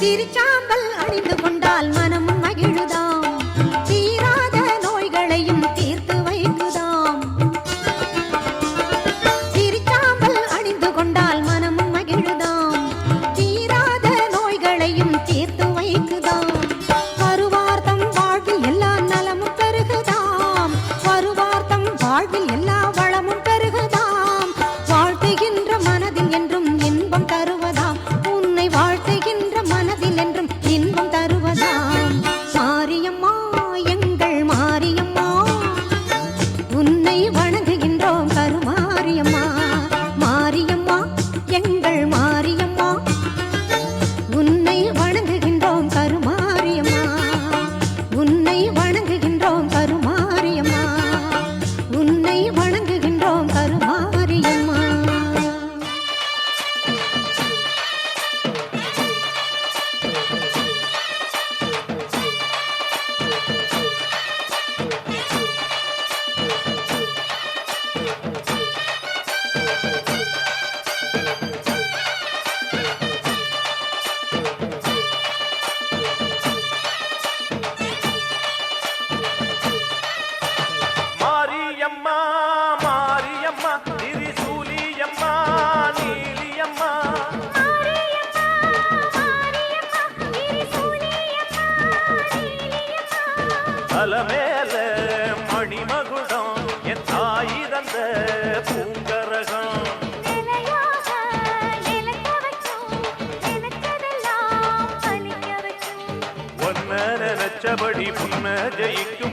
சிரிச்சாம்பல் அணிந்து கொண்டால்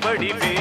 வடிவே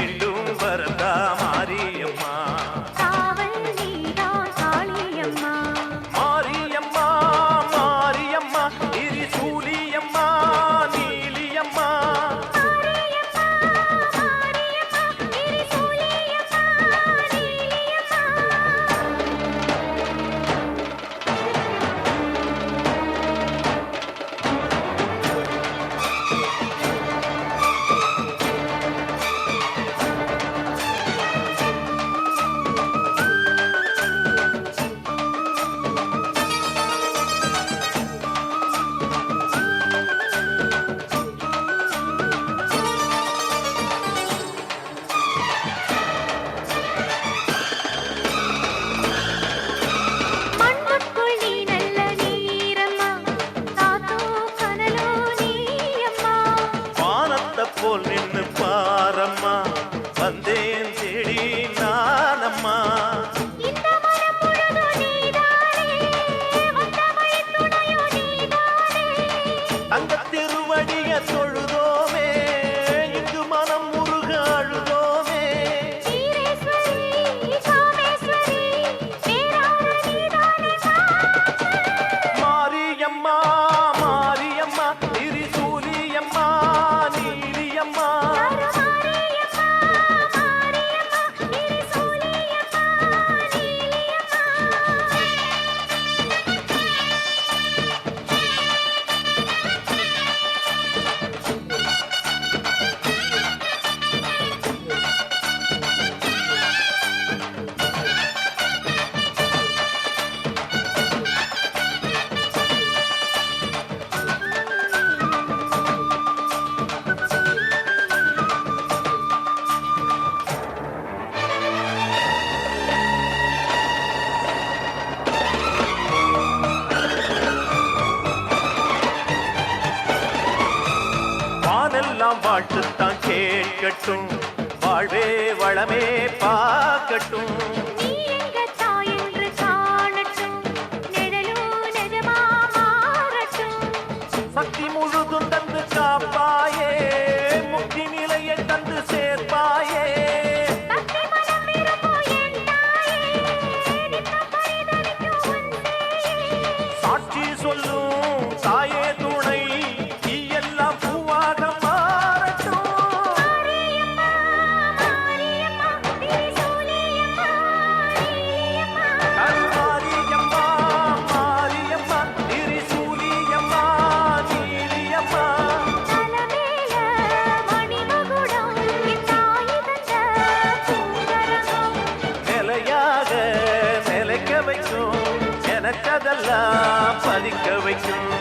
வாழ்வே வளமே பார்க்கட்டும் எல்லாம் பதிக்க வைக்கும்.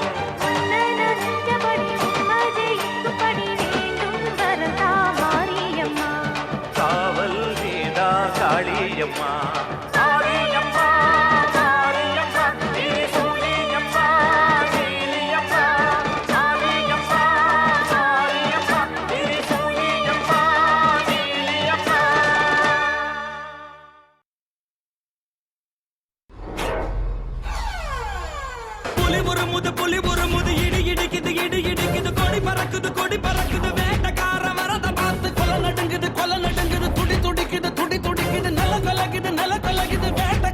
புலி முது புலி முது இடி இடிக்குது இடி இடிக்குது கொடி பறக்குது கொடி பறக்குது வேட்டக்கார வரத பார்த்து கொலை நடுங்குது கொலை நடுங்குது துடி துடிக்குது துடி துடிக்குது நில கொலகுது நில கொலகுது வேட்ட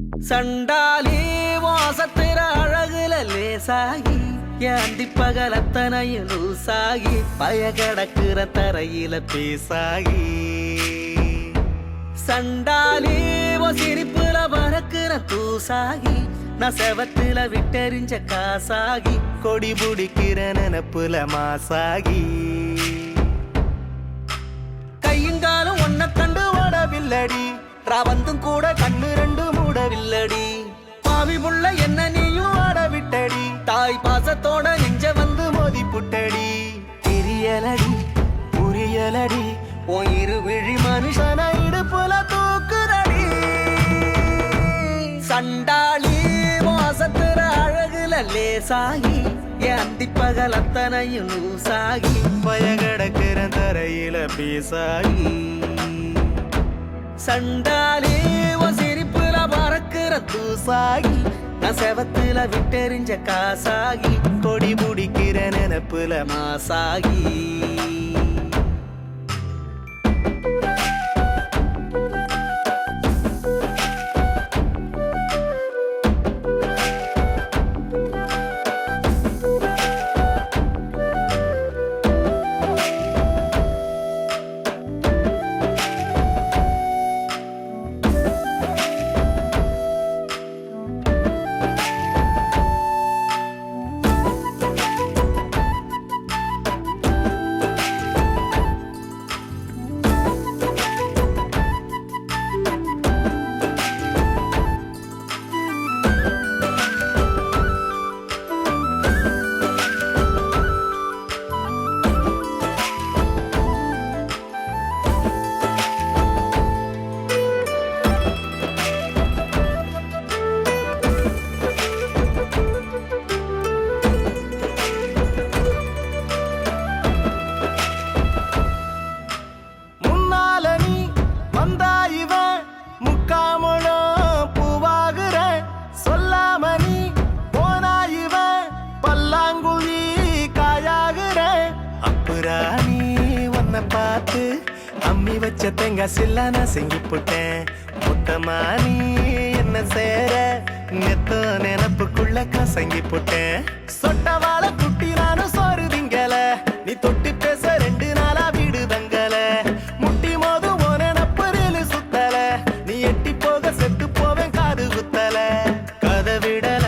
சண்டாலே வாசத்திர அழகுல லேசாகி ஏந்தி பகலத்தனையும் லூசாகி பயகடக்குற தரையில பேசாகி. சண்டாலே ஓ சிரிப்புல பறக்குற தூசாகி நான் செவத்துல விட்டெறிஞ்ச காசாகி கொடி புடிக்கிற நினப்புல மாசாகி. கையுங்காலும் ஒன்ன கண்டு ஓடவில்லடி ரவந்தும் கூட கண்ணு ரெண்டு மூடவில்லடி பாவி புள்ள என்ன நீயும் ஆட விட்டடி. தாய் பாசத்தோட நெஞ்ச வந்து மோதி புட்டடி தெரியலடி புரியலடி உன் இரு விழி மனுஷன இடுப்புல தூக்குறடி. சண்டாளி வாசத்துற அழகுல லேசாகி என் அந்தி பகல் அத்தனையும் லூசாகி பயகடக்கிற தரையில பேசாகி. சண்டாளி பறக்கிற தூசாகி நான் செவத்துல விட்டெறிஞ்ச காசாகி கொடி முடிக்கிற நினப்புல மாசாகி. பச்சை சில்லா நான் செங்கி போட்டேன். மொத்தமா நீ என்ன சேர நெத்த நினப்புக்குள்ள கசங்கி போட்டேன். சொட்ட வாழை குட்டி நானும் சோறு திங்கல. நீ தொட்டி பேச ரெண்டு நாளா வீடு தங்கல. முட்டி மோது ஓன சுத்தல. நீ எட்டி போக செத்து போவேன் காது குத்தல. கதை விடல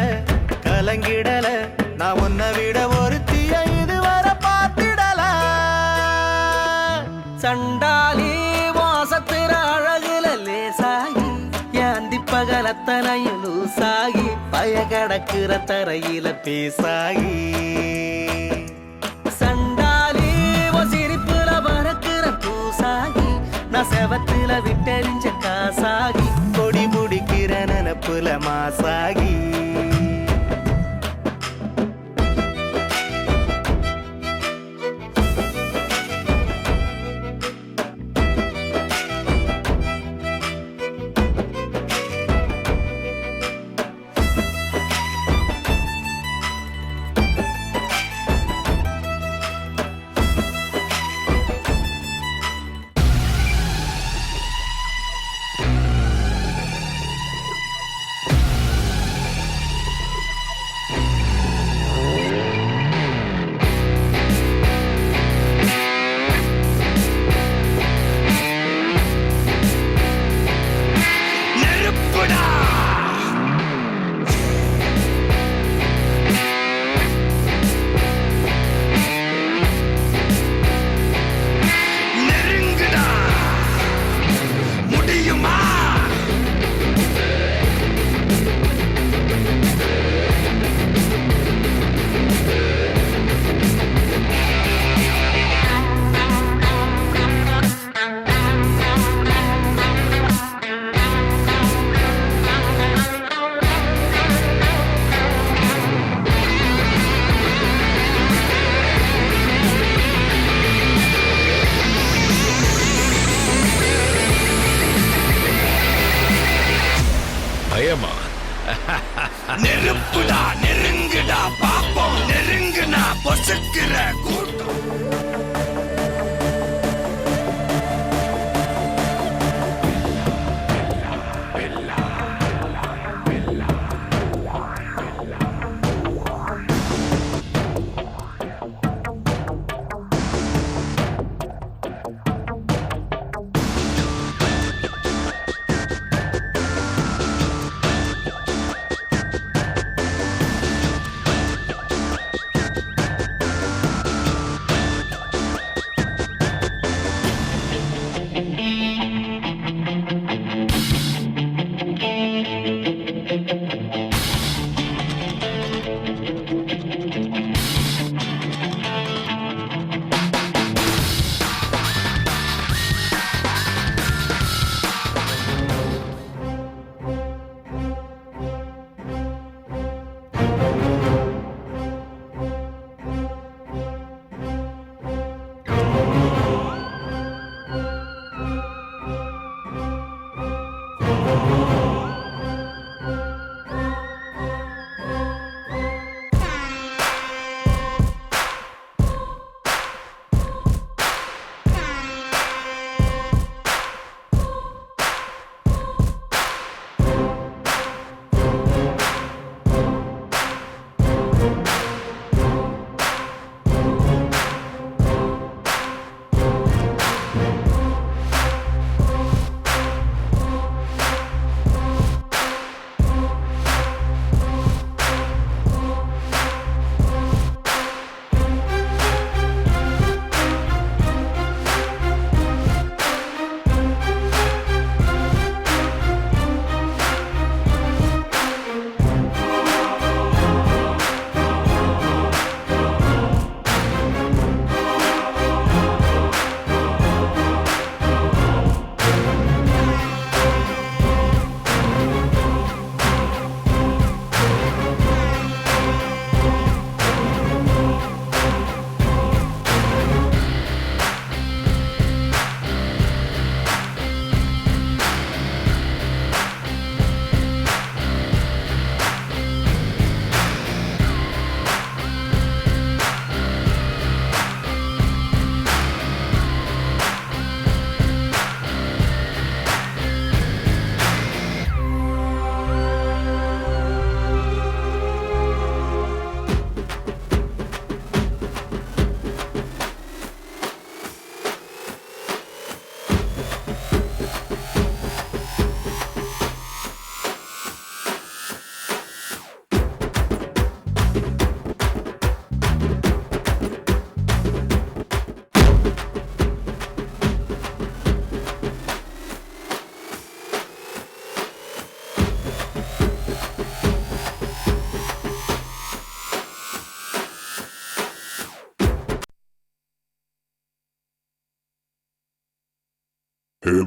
கலங்கிடல. நான் உன்னை விட ஒரு தீய இதுவரை பார்த்திடல. சண்டாலி அத்தனையும் லூசாகி பய கடக்குற தரையில பேசாகி. சண்டாலி சிரிப்புல பறக்குற பூசாகி நான் செவத்துல விட்டெறிஞ்ச காசாகி கொடி முடிக்கிற நினப்புல மாசாகி.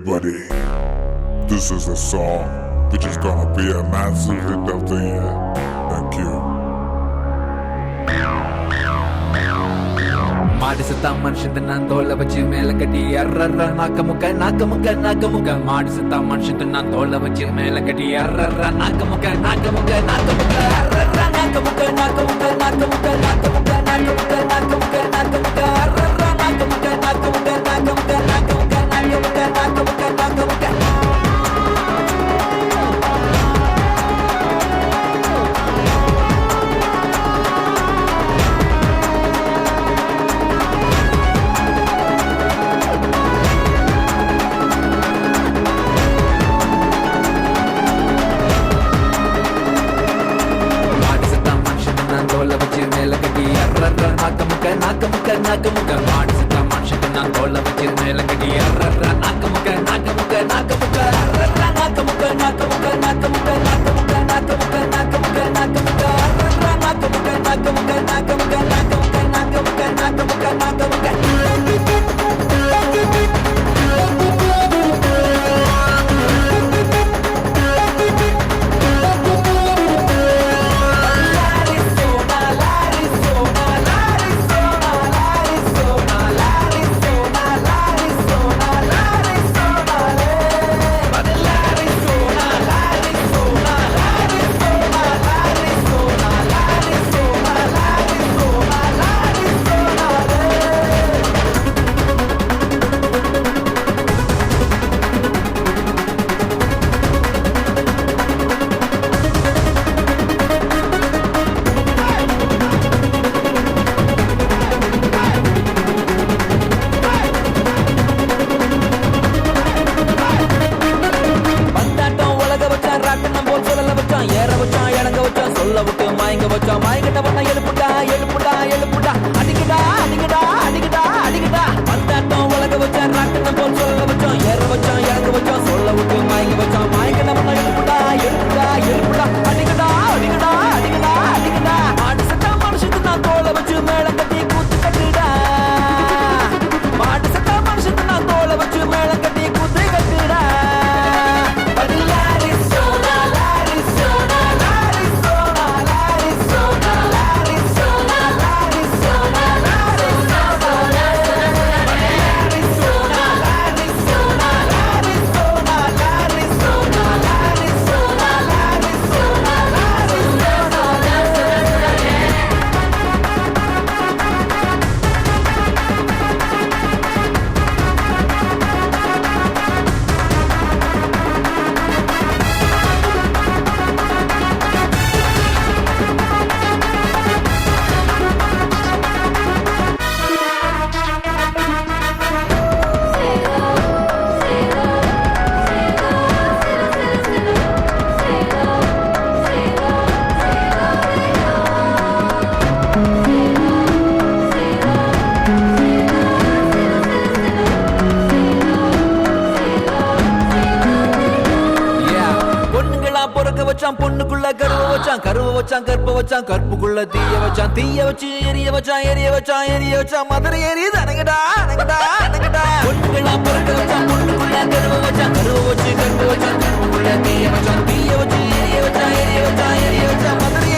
Everybody. this is a song which is gonna be a massive hit of the year. Thank you. மாடு செத்தா மனுஷன் நான் தோலை வச்சு மேல கட்டி அர்றர்ற நாக்க முக்க நாக்க முக்க நாக்க முக்க மாடு செத்தா மனுஷன் நான் தோலை வச்சு மேல கட்டி அர்றர்ற நாக்க முக்க நாக்க முக்க நாக்க முக்க அர்றர்ற நாக்க முக்க நாக்க முக்க நாக்க முக்க நாக்க முக்க நாக்க முக்க நாக்க முக்க நாக்க முக்க ஏற வச்சான் இறங்க வச்சான் சொல்ல விட்டு மயங்க வச்சான். மயங்க வச்சான் கற்புக்குள்ள தீய வச்சான் தீய வச்சு எரிய வச்சான் எரிய வச்சான் எரிய வச்சான் மதுரை எரியுது தனங்கடா அனங்கடா அனங்கடா பொண்ணுகளா பொறுக்க வச்சான் பொண்ணுக்குள்ள கருவ வச்சான் கருவ வச்சு கண்டு வச்சான் கற்புக்குள்ள தீய வச்சான் தீய வச்சு எரிய வச்சான் எரிய வச்சான் எரிய வச்சான் மதுரை